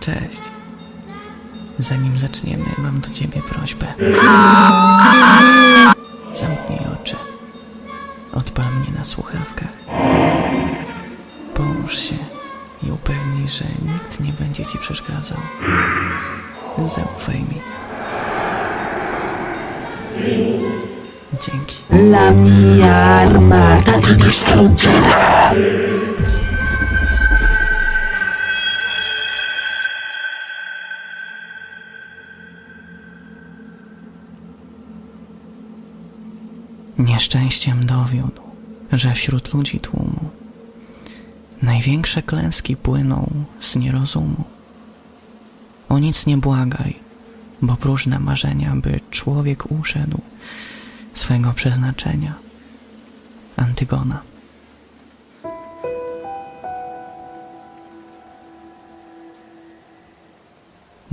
Cześć. Zanim zaczniemy, mam do ciebie prośbę. Zamknij oczy. Odpal mnie na słuchawkach. Połóż się i upewnij, że nikt nie będzie ci przeszkadzał. Zaufaj mi. Dzięki. La mia armata ti distruggerà. Nieszczęściem dowiódł, że wśród ludzi tłumu największe klęski płyną z nierozumu. O nic nie błagaj, bo próżne marzenia, by człowiek uszedł swego przeznaczenia. Antygona.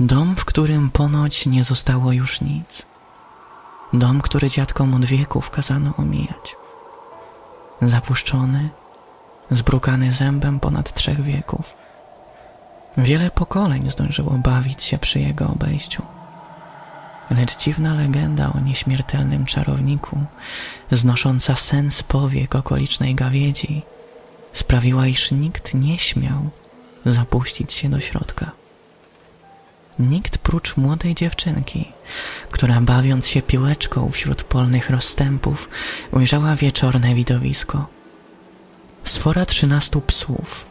Dom, w którym ponoć nie zostało już nic. Dom, który dziadkom od wieków kazano omijać. Zapuszczony, zbrukany zębem ponad trzech wieków. Wiele pokoleń zdążyło bawić się przy jego obejściu. Lecz dziwna legenda o nieśmiertelnym czarowniku, znosząca sens powiek okolicznej gawiedzi, sprawiła, iż nikt nie śmiał zapuścić się do środka. Nikt prócz młodej dziewczynki, która bawiąc się piłeczką wśród polnych rozstępów, ujrzała wieczorne widowisko. Sfora trzynastu psów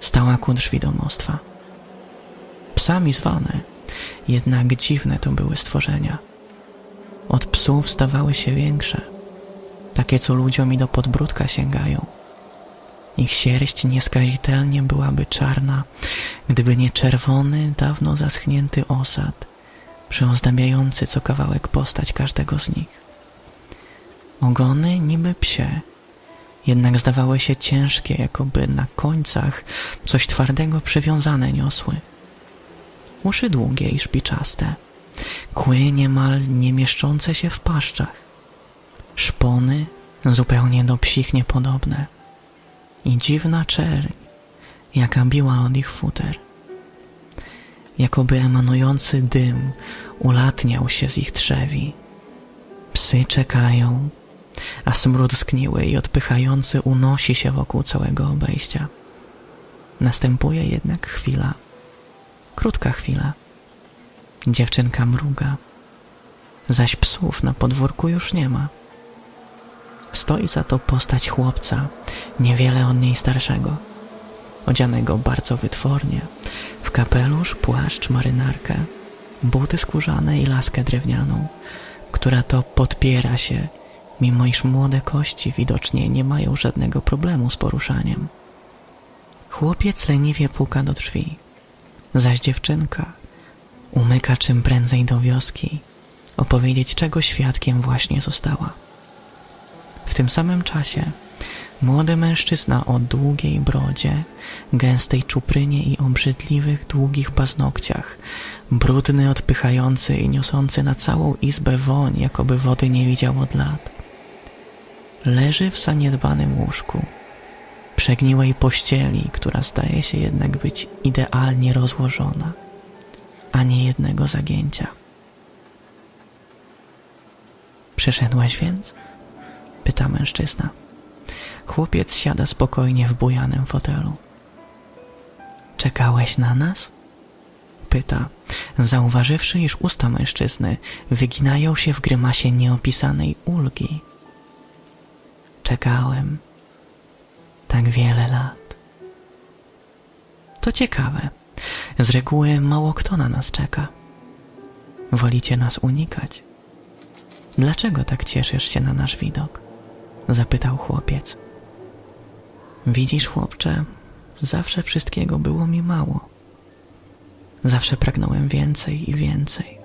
stała ku drzwi domostwa. Psami zwane, jednak dziwne to były stworzenia. Od psów stawały się większe, takie co ludziom i do podbródka sięgają. Ich sierść nieskazitelnie byłaby czarna, gdyby nie czerwony, dawno zaschnięty osad, przyozdabiający co kawałek postać każdego z nich. Ogony niby psie, jednak zdawały się ciężkie, jakoby na końcach coś twardego przywiązane niosły. Uszy długie i szpiczaste, kły niemal nie mieszczące się w paszczach, szpony zupełnie do psich niepodobne i dziwna czerń, jaka biła od ich futer. Jakoby emanujący dym ulatniał się z ich trzewi. Psy czekają, a smród zgniły i odpychający unosi się wokół całego obejścia. Następuje jednak chwila, krótka chwila. Dziewczynka mruga, zaś psów na podwórku już nie ma. Stoi za to postać chłopca, niewiele od niej starszego, odzianego bardzo wytwornie, w kapelusz, płaszcz, marynarkę, buty skórzane i laskę drewnianą, która to podpiera się, mimo iż młode kości widocznie nie mają żadnego problemu z poruszaniem. Chłopiec leniwie puka do drzwi, zaś dziewczynka umyka czym prędzej do wioski, opowiedzieć czego świadkiem właśnie została. W tym samym czasie młody mężczyzna o długiej brodzie, gęstej czuprynie i obrzydliwych, długich paznokciach, brudny, odpychający i niosący na całą izbę woń, jakoby wody nie widział od lat. Leży w zaniedbanym łóżku, przegniłej pościeli, która zdaje się jednak być idealnie rozłożona, ani jednego zagięcia. Przyszedłeś więc? pyta mężczyzna. Chłopiec siada spokojnie w bujanym fotelu. Czekałeś na nas? Pyta, zauważywszy, iż usta mężczyzny wyginają się w grymasie nieopisanej ulgi. Czekałem tak wiele lat. To ciekawe. Z reguły mało kto na nas czeka. Wolicie nas unikać. Dlaczego tak cieszysz się na nasz widok? Zapytał chłopiec. Widzisz, chłopcze, zawsze wszystkiego było mi mało. Zawsze pragnąłem więcej i więcej.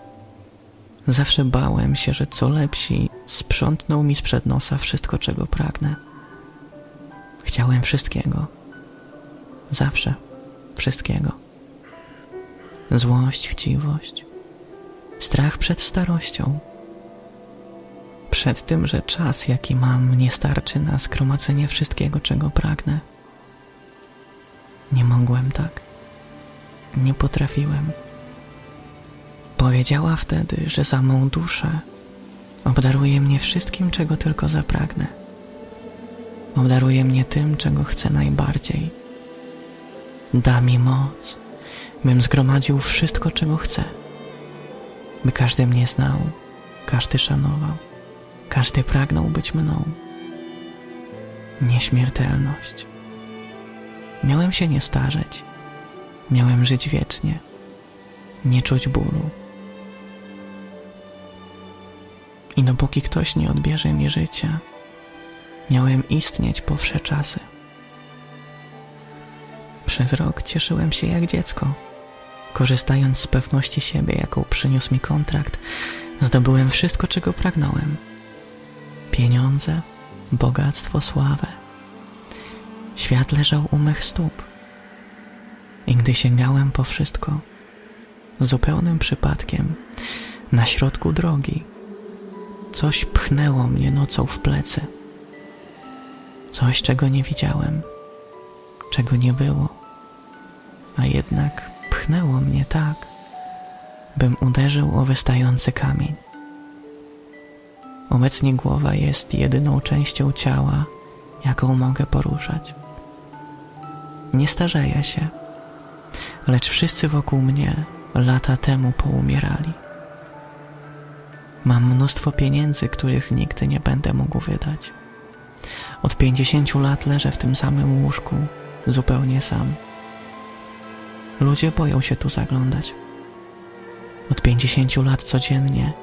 Zawsze bałem się, że co lepsi sprzątną mi sprzed nosa wszystko, czego pragnę. Chciałem wszystkiego. Zawsze wszystkiego. Złość, chciwość, strach przed starością przed tym, że czas, jaki mam, nie starczy na zgromadzenie wszystkiego, czego pragnę. Nie mogłem tak. nie potrafiłem. Powiedziała wtedy, że za mą duszę obdaruje mnie wszystkim, czego tylko zapragnę. Obdaruje mnie tym, czego chcę najbardziej. Da mi moc, bym zgromadził wszystko, czego chcę. By każdy mnie znał, każdy szanował, każdy pragnął być mną. Nieśmiertelność. Miałem się nie starzeć. Miałem żyć wiecznie. Nie czuć bólu. I dopóki ktoś nie odbierze mi życia, miałem istnieć po wsze czasy. Przez rok cieszyłem się jak dziecko. Korzystając z pewności siebie, jaką przyniósł mi kontrakt, zdobyłem wszystko, czego pragnąłem: pieniądze, bogactwo, sławę. Świat leżał u mych stóp. I gdy sięgałem po wszystko, zupełnym przypadkiem, na środku drogi, coś pchnęło mnie nocą w plecy. Coś, czego nie widziałem, czego nie było, a jednak pchnęło mnie tak, bym uderzył o wystający kamień. Obecnie głowa jest jedyną częścią ciała, jaką mogę poruszać. Nie starzeję się, lecz wszyscy wokół mnie lata temu poumierali. Mam mnóstwo pieniędzy, których nigdy nie będę mógł wydać. Od pięćdziesięciu lat leżę w tym samym łóżku, zupełnie sam. Ludzie boją się tu zaglądać. Od pięćdziesięciu lat codziennie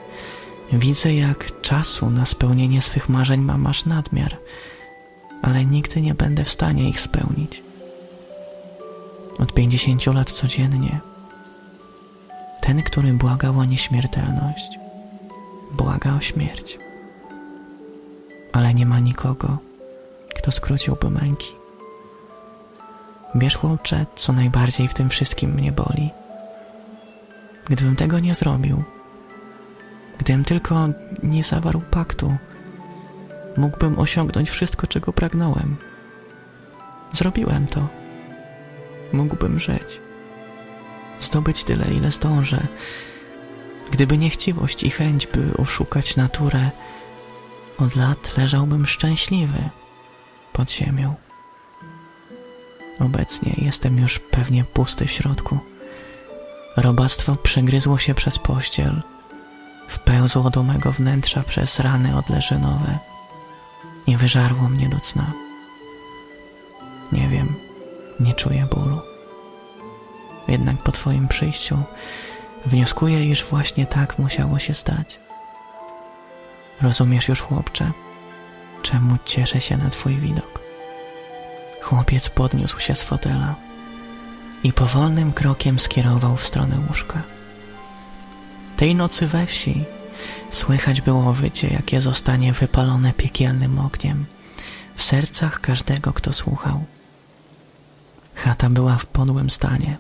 widzę, jak czasu na spełnienie swych marzeń mam aż nadmiar, ale nigdy nie będę w stanie ich spełnić. Od pięćdziesięciu lat codziennie ten, który błagał o nieśmiertelność, błaga o śmierć. Ale nie ma nikogo, kto skróciłby męki. Wiesz, chłopcze, co najbardziej w tym wszystkim mnie boli? Gdybym tego nie zrobił, gdybym tylko nie zawarł paktu, mógłbym osiągnąć wszystko, czego pragnąłem. Zrobiłem to. Mógłbym żyć. Zdobyć tyle, ile zdążę. Gdyby nie chciwość i chęć, by oszukać naturę, od lat leżałbym szczęśliwy pod ziemią. Obecnie jestem już pewnie pusty w środku. Robactwo przegryzło się przez pościel, wpełzło do mego wnętrza przez rany odleżynowe i wyżarło mnie do cna. Nie wiem, nie czuję bólu. Jednak po Twoim przyjściu wnioskuję, iż właśnie tak musiało się stać. Rozumiesz już, chłopcze, czemu cieszę się na Twój widok? Chłopiec podniósł się z fotela i powolnym krokiem skierował w stronę łóżka. Tej nocy we wsi słychać było wycie, jakie zostanie wypalone piekielnym ogniem w sercach każdego, kto słuchał. Chata była w podłym stanie,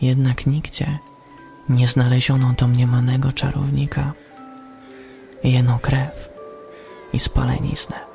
jednak nigdzie nie znaleziono domniemanego czarownika. Jeno krew i spaleniznę.